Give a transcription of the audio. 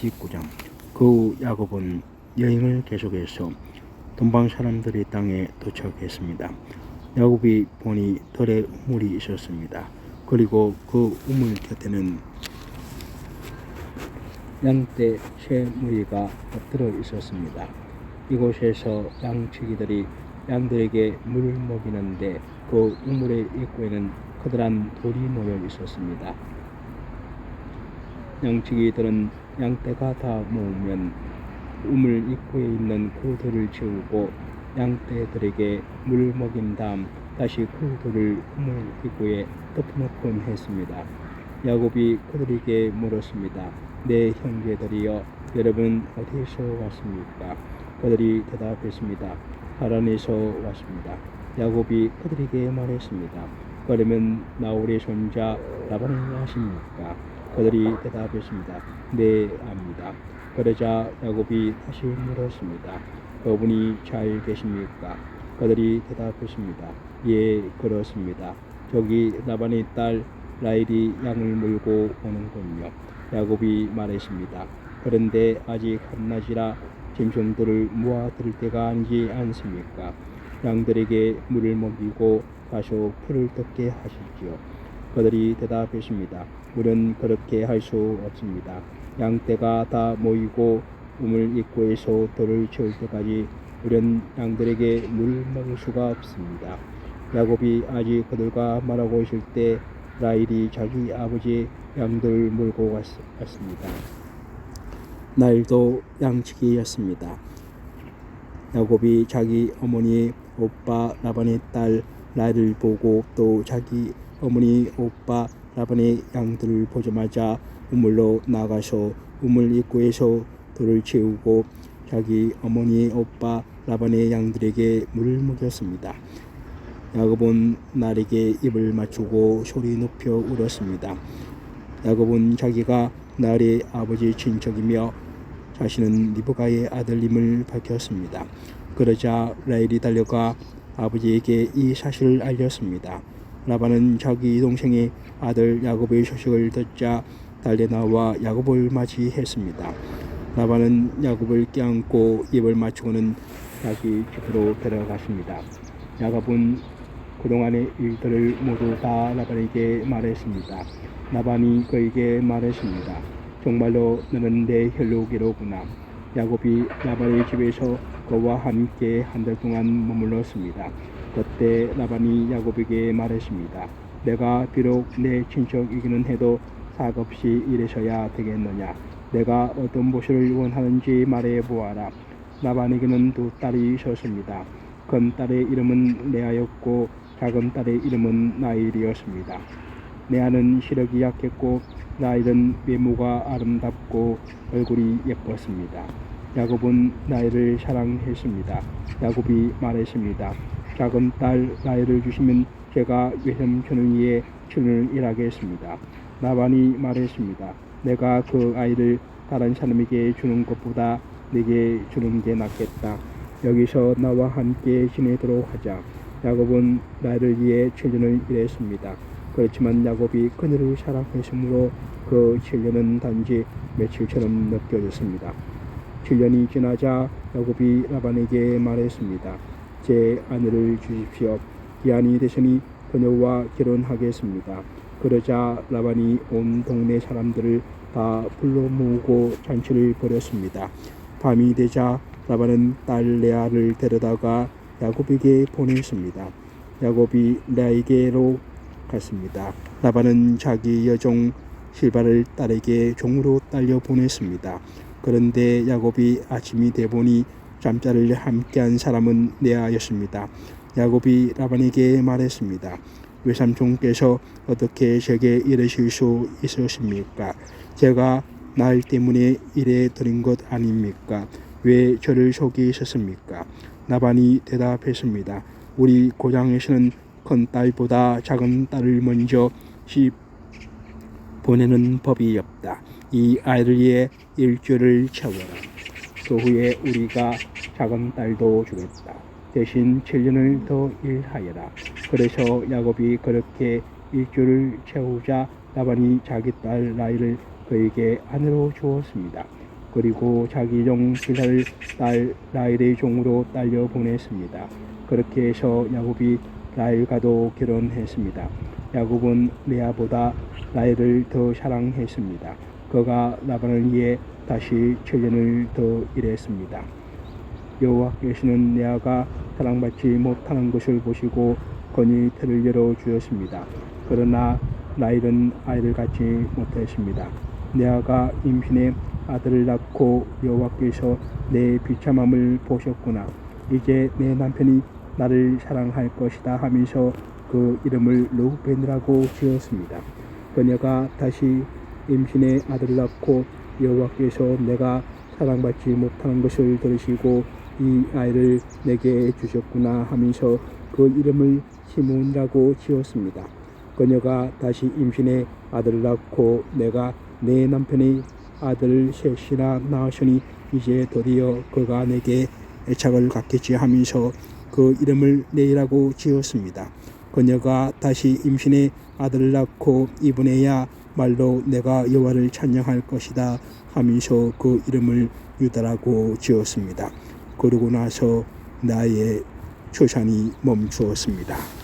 19장 그 후 야곱은 여행을 계속해서 동방 사람들의 땅에 도착했습니다. 야곱이 보니 덜에 우물이 있었습니다. 그리고 그 우물 곁에는 양떼 세 무리가 엎드려 있었습니다. 이곳에서 양치기들이 양들에게 물을 먹이는데 그 우물의 입구에는 커다란 돌이 놓여 있었습니다. 양치기들은 양떼가 다 모으면 우물 입구에 있는 그 돌을 채우고 양떼들에게 물을 먹인 다음 다시 그 돌을 우물 입구에 덮어놓곤 했습니다. 야곱이 그들에게 물었습니다. 내 형제들이여 여러분 어디서 왔습니까? 그들이 대답했습니다. 하란에서 왔습니다. 야곱이 그들에게 말했습니다. 그러면 나홀의 손자 라반을 아십니까? 그들이 대답했습니다. 네, 압니다. 그러자 야곱이 다시 물었습니다. 그분이 잘 계십니까? 그들이 대답했습니다. 예, 그렇습니다. 저기 라반의 딸 라일이 양을 몰고 오는군요. 야곱이 말했습니다. 그런데 아직 한낮이라 짐승들을 모아들 때가 아니지 않습니까? 양들에게 물을 먹이고 가서 풀을 뜯게 하시지요. 그들이 대답했습니다. 물은 그렇게 할 수 없습니다. 양떼가 다 모이고 우물 입구에서 돌을 채울 때까지 우리는 양들에게 물 먹을 수가 없습니다. 야곱이 아직 그들과 말하고 있을 때 라일이 자기 아버지 양들을 몰고 갔, 갔습니다. 날도 양치기였습니다. 야곱이 자기 어머니 오빠 라반의 딸 라일을 보고 또 자기 어머니 오빠 라반의 양들을 보자마자 우물로 나가서 우물 입구에서 돌을 채우고 자기 어머니 오빠 라반의 양들에게 물을 먹였습니다. 야곱은 날에게 입을 맞추고 소리 높여 울었습니다. 야곱은 자기가 날의 아버지 친척이며 자신은 리브가의 아들임을 밝혔습니다. 그러자 라일이 달려가 아버지에게 이 사실을 알렸습니다. 라반은 자기 동생의 아들 야곱의 소식을 듣자 달려 나와 야곱을 맞이했습니다. 라반은 야곱을 껴안고 입을 맞추고는 자기 집으로 데려갔습니다. 야곱은 그동안의 일들을 모두 다 라반에게 말했습니다. 라반이 그에게 말했습니다. 정말로 너는 내 혈육이로구나. 야곱이 라반의 집에서 그와 함께 한 달 동안 머물렀습니다. 그때 라반이 야곱에게 말했습니다. 내가 비록 내 친척이기는 해도 사급시 이래서야 되겠느냐. 내가 어떤 모습을 원하는지 말해 보아라. 라반에게는 두 딸이 있었습니다. 큰 딸의 이름은 레아였고 작은 딸의 이름은 나일이었습니다. 레아는 시력이 약했고 나일은 외모가 아름답고 얼굴이 예뻤습니다. 야곱은 나일을 사랑했습니다. 야곱이 말했습니다. 작은 딸 나일을 주시면 제가 외삼촌을 위해 춘을 일하겠습니다. 나반이 말했습니다. 내가 그 아이를 다른 사람에게 주는 것보다 내게 주는 게 낫겠다. 여기서 나와 함께 지내도록 하자. 야곱은 나를 위해 7년을 일했습니다. 그렇지만 야곱이 그녀를 사랑했으므로 그 7년은 단지 며칠처럼 느껴졌습니다. 7년이 지나자 야곱이 라반에게 말했습니다. 제 아내를 주십시오. 기한이 되시니 그녀와 결혼하겠습니다. 그러자 라반이 온 동네 사람들을 다 불러 모으고 잔치를 벌였습니다. 밤이 되자 라반은 딸 레아를 데려다가 야곱에게 보냈습니다. 야곱이 레아에게로 갔습니다. 라반은 자기 여종 실바를 딸에게 종으로 딸려 보냈습니다. 그런데 야곱이 아침이 돼 보니 잠자를 함께한 사람은 레아였습니다. 야곱이 라반에게 말했습니다. 외삼촌께서 어떻게 제게 이러실 수 있으십니까? 제가 날 때문에 이래 드린 것 아닙니까? 왜 저를 속이셨습니까? 나반이 대답했습니다. 우리 고장에서는 큰 딸보다 작은 딸을 먼저 집 보내는 법이 없다. 이 아이를 위해 일주를 채워라. 그 후에 우리가 작은 딸도 주겠다. 대신 7년을 더 일하여라. 그래서 야곱이 그렇게 일주를 채우자 라반이 자기 딸 라이를 그에게 아내로 주었습니다. 그리고 자기 종 두살 딸 라헬의 종으로 딸려 보냈습니다. 그렇게 해서 야곱이 라헬과도 결혼했습니다. 야곱은 레아보다 라헬을 더 사랑했습니다. 그가 라반을 위해 다시 처견을 더 일했습니다. 여호와께서는 레아가 사랑받지 못하는 것을 보시고 건이 태를 열어 주었습니다. 그러나 라헬은 아이를 갖지 못했습니다. 레아가 임신해 아들을 낳고 여호와께서 내 비참함을 보셨구나. 이제 내 남편이 나를 사랑할 것이다 하면서 그 이름을 루벤이라고 지었습니다. 그녀가 다시 임신해 아들을 낳고 여호와께서 내가 사랑받지 못하는 것을 들으시고 이 아이를 내게 주셨구나 하면서 그 이름을 시몬이라고 지었습니다. 그녀가 다시 임신해 아들을 낳고 내가 내 남편이 아들 셋이나 낳았으니 이제 드디어 그가 내게 애착을 갖겠지 하면서 그 이름을 레이라고 지었습니다. 그녀가 다시 임신해 아들을 낳고 이번에야 말로 내가 여호와를 찬양할 것이다 하면서 그 이름을 유다라고 지었습니다. 그러고 나서 나의 출산이 멈추었습니다.